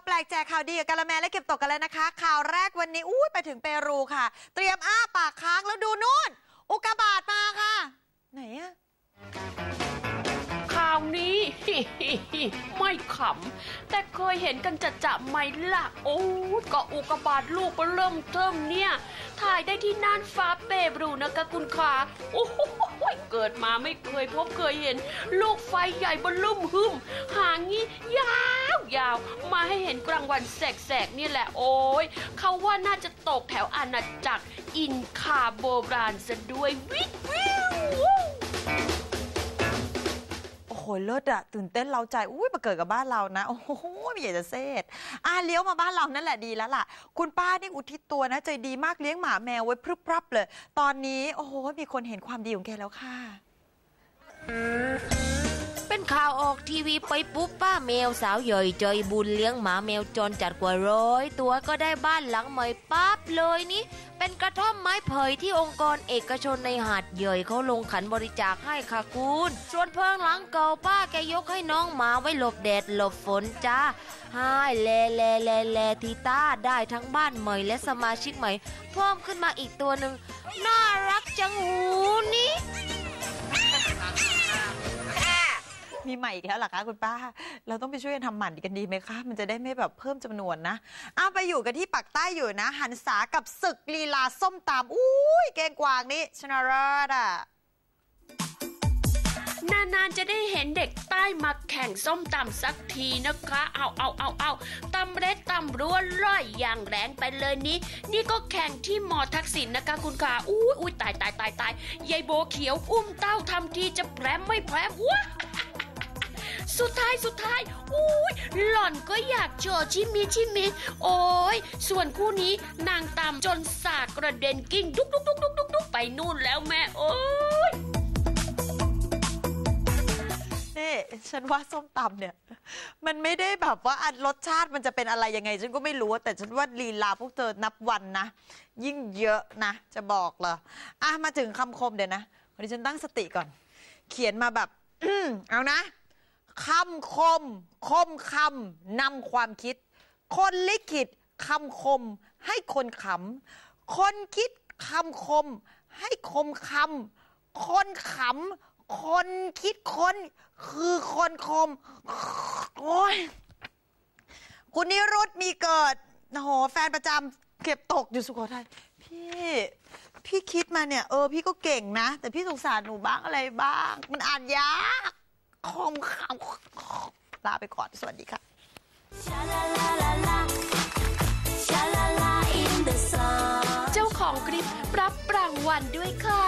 กแจกข่าวดีกับกาละแมและเก็บตกกันแล้วนะคะ ข่าวแรกวันนี้อุ้ยไปถึงเปรูค่ะ เตรียมอ้าปากค้างแล้วดูนู่น อุกกาบาตมาค่ะ ไหนอะข่าวนี้ ไม่ขำ แต่เคยเห็นกันจะจะๆไหมล่ะ โอ้ก็อุกบาตลูกเริ่มเทิมเนี่ย ถ่ายได้ที่น่านฟ้าเปบรูนะคะคุณขาโอ้โห เกิดมาไม่เคยพบเคยเห็น ลูกไฟใหญ่บนลุ่มหึมหางงี้ยาวยาวมาให้เห็นกลางวันแสกๆนี่แหละโอ้ยเขาว่าน่าจะตกแถวอาณาจักรอินคาโบราณซะด้วยวิววิว เลิศอะตื่นเต้นเราใจอุ้ยมาเกิดกับบ้านเรานะ โอ้โหไม่อยากจะเซตอะเลี้ยวมาบ้านเรานั่นแหละดีแล้วล่ะ คุณป้านี่อุทิศตัวนะ ใจดีมากเลี้ยงหมาแมวไว้พรึบพรับเลย ตอนนี้ โอ้โหมีคนเห็นความดีของแกแล้วค่ะ เป็นข่าวออกทีวีไปปุ๊บป้าแมวสาวใหญ่ใจบุญเลี้ยงหมาแมวจรจัดกว่าร้อยตัวก็ได้บ้านหลังใหม่ปั๊บเลยนี่เป็นกระท่อมไม้เผยที่องค์กรเอกชนในหาดใหญ่เขาลงขันบริจาคให้ค่ะคุณส่วนเพิงหลังเก่าป้าแกยกให้น้องหมาไว้หลบแดดหลบฝนจ้าให้แลแลแลแลทีต้าได้ทั้งบ้านใหม่และสมาชิกใหม่เพิ่มขึ้นมาอีกตัวหนึ่งน่ารักจังหูนี่ มีใหม่อีกแล้วหรอคะคุณป้า เราต้องไปช่วยกันทำหมันกันดีไหมคะ มันจะได้ไม่แบบเพิ่มจำนวนนะอ้าไปอยู่กันที่ปักใต้อยู่นะ หันษากับศึกลีลาส้มตำอุ้ยเก้งกวางนี่ชนะเลิศอะนานๆจะได้เห็นเด็กใต้มาแข่งส้มตำสักทีนะคะ เอาเอาเอาเอาตำเร็ดตำรั้วร่อยอย่างแรงไปเลยนี้ นี่ก็แข่งที่มอทักษิณนะคะคุณขาอุ้ยอุ้ยตายตายตายตายยายโบเขียวอุ้มเต้าทำทีจะแพรมไม่แพรมว้า สุดท้ายสุดท้ายอุ้ยหล่อนก็อยากโจชิมิชิมิโอ้ยส่วนคู่นี้นางตำจนสากกระเด็นกิ้งดุกดุกดุกดุกดุกดุกไปนู่นแล้วแม่โอ้ยนี่ฉันว่าส้มตำเนี่ย มันไม่ได้แบบว่าอันรสชาติมันจะเป็นอะไรยังไง ฉันก็ไม่รู้ แต่ฉันว่าลีลาพวกเธอนับวันนะ ยิ่งเยอะนะ จะบอกเลยอะมาถึงคำคมเดี๋ยวนะวันนี้ฉันตั้งสติก่อน เขียนมาแบบเอานะ คำคม คมคำนำความคิด คนลิขิตคำคม ให้คนขำคนคิดคำคม ให้คมคำคนขำคนคิดคน คือคนคมโอ้ยคุณนิรุตมีเกิดโอ้โหแฟนประจำเก็บตกอยู่สุโขทัยพี่พี่คิดมาเนี่ย เออ พี่ก็เก่งนะ แต่พี่สงสารหนูบ้างอะไรบ้าง มันอ่านยาก คมคำลาไปก่อน สวัสดีค่ะ เจ้าของคลิปรับรางวัลด้วยค่ะ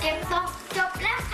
เก็บตกจบแล้ว